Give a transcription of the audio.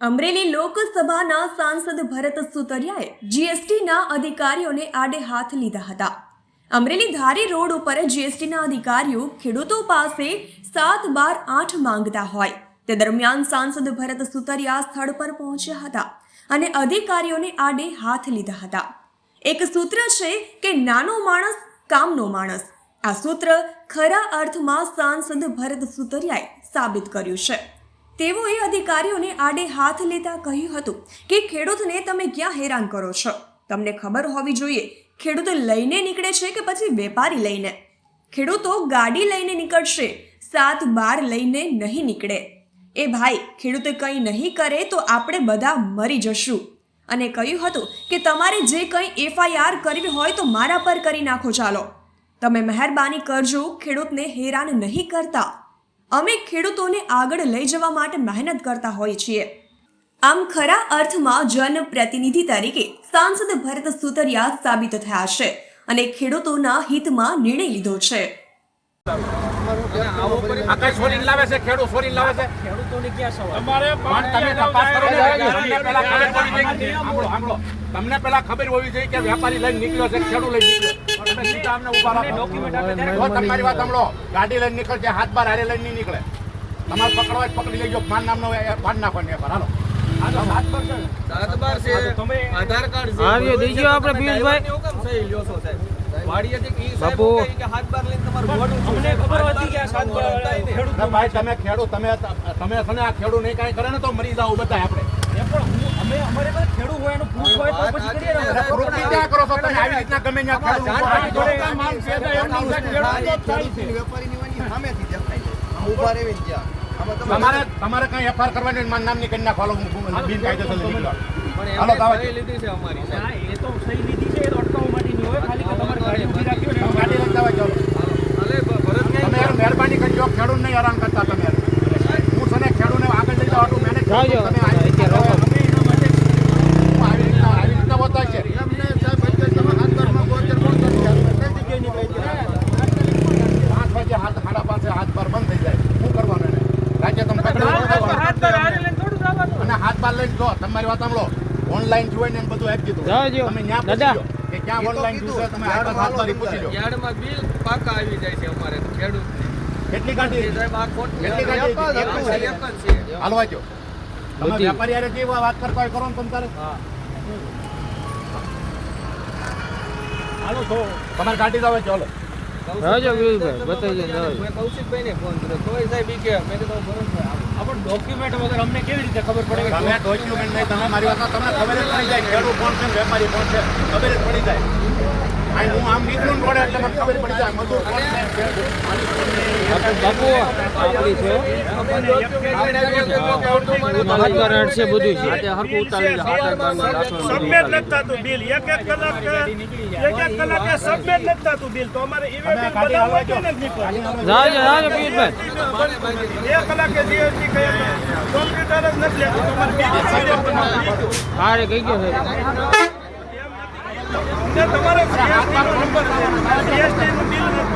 અમરેલી લોકસભાના સાંસદ ભરત સુતરિયાએ જીએસટીના અધિકારીઓને આડે હાથ લીધા હતા. અમરેલી ધારી રોડ ઉપર જીએસટીના અધિકારીઓ ખેડૂતો પાસે સાત બાર આઠ માંગતા હોય. તે દરમિયાન સાંસદ ભરત સુતરિયા સ્થળ પર પહોંચ્યા હતા અને અધિકારીઓને આડે હાથ લીધા હતા. એક સૂત્ર છે કે નાનો માણસ કામનો માણસ. આ સૂત્ર ખરા અર્થમાં સાંસદ ભરત સુતરિયાએ સાબિત કર્યું છે. તેઓએ અધિકારીઓને આડે હાથ લેતા કહ્યું હતું કે ખેડૂતને તમે ક્યાં હેરાન કરો છો? તમને ખબર હોવી જોઈએ, ખેડૂતો લઈને નીકળે છે કે પછી વેપારી લઈને? ખેડૂતો ગાડી લઈને નીકળશે, સાત બાર લઈને નહીં નીકળે. એ ભાઈ, ખેડૂતે કંઈ નહીં કરે તો આપણે બધા મરી જશું. અને કહ્યું હતું કે તમારે જે કંઈ એફઆઈઆર કરવી હોય તો મારા પર કરી નાખો ચાલો. તમે મહેરબાની કરજો, ખેડૂતને હેરાન નહીં કરતા. અમે ખેડૂતોને આગળ લઈ જવા માટે મહેનત કરતા હોઈએ છીએ. આમ ખરા અર્થમાં જનપ્રતિનિધિ તરીકે સાંસદ ભરત સુતરિયા સાબિત થયા છે અને ખેડૂતોના હિતમાં નિર્ણય લીધો છે. લાવે ખેડૂત લાવે ખેડૂતોને ક્યાં તમને પેલા ખબર હોવી જોઈએ કે વેપારી લઈને નીકળ્યો છે ખેડૂત લઈને નીકળ્યો તમે સીધા અમને ઊભા રાખો? ડોક્યુમેન્ટ આપે ત્યારે જો તમારી વાત સાંભળો. ગાડી લઈને નીકળશે હાથ બાર હારે લઈને નહીં નીકળે. તમારે પકડવા પકડી લેજો માન નામનો પાડ નાખો ને. પર હાલો. ખેડૂત તમે તમે આ ખેડૂત નહીં કઈ કરે ને તો મરી જાવ બધા આપણે. તમારે તમારે કઈ એફઆર કરવાની મારા મારું નામની કરી નાખો. હાલો, દાવા લીધી છે અમારી એ તો સહી લીધી છે એ તો અટકાવવા માટેની હોય ખાલી તમારે ગાડી ઊભી રાખી ગાડી ભરત તમે યાર મહેરબાની કરજો ખેડૂત નહીં હેરાન કરતા તમે. હું છે ને ખેડૂતને આગળ જઈ જવા હાટુ મહેનત કરું છું. જાઓ, તમે આવી રીતના જાઓ. કરો. અમે એના માટે હું આવી રીતના આવી રીતના બતાય છે એમને સાહેબ અત્યારે તમે હાથ બારમાં બોતેર કોણ કરી છે? કઈ જગ્યાએ નીકળી છે? પાંચ વાગે હાથ સાડા પાંચે હાથ બાર બંધ થઈ જાય શું કરવાનું એને રાજ્ય તમે પકડો હાથ પર હારે લઈને થોડું જવાનું. અને હાથ લઈને જો તમારી વાત સાંભળો. ઓનલાઈન જોઈ ને બધું આપી દીધું. જાઓ, તમે ન્યા પૂછી દાદા. લો. કે ક્યાં ઓનલાઈન જોશે તમે હાથ પૂછી લો. યાર્ડમાં બિલ પાકા આવી જાય છે અમારે ખેડૂતને. કેટલી કાઢી? સાહેબ આ ખોટ કેટલી કાઢી? એક જ છે, હાલવા જો તમે વેપારી હારે જે વાત કરતા હોય કરો ને તમે તારે. હાલો તો તમારે કાઢી દો ચાલો રાજો પિયુષભાઈ, બતાવી. મેં કૌશિકભાઈને ફોન કર્યો તોય સાહેબ કે મેં કીધું આવો. ડોક્યુમેન્ટ વગર અમને કેવી રીતે ખબર પડે કે તમે ડોક્યુમેન્ટ નહીં તમે મારી વાત તમને ખબર જ પડી જાય ખેડૂત કોણ છે વેપારી કોણ છે ખબર જ પડી જાય હું આમ નીકળું પડે એટલે મને ખબર પડી જાય. મજૂર કોણ છે? ખેડૂત માલિક કોણ છે. બાપુ આપણી છે હાથ પર બધું છે ઉતારી સબમિટ નથી થતું બિલ. એક એક કલાક એક એક કલાકે સબમિટ લખતા તું બિલ. તો અમારે ઈ બિલ બનાવવા જો. નથી ગાડી નીકળતું? હાલવા રાજો રાજો એક કલાકે જીએસટી કહે કોમ્પ્યુટર જ નથી લેતું. તમારે બીજી સાઈડે બનાવવું. હારે કઈ ગયો છે? ને તમારે. જીએસટી નું બિલ નથી.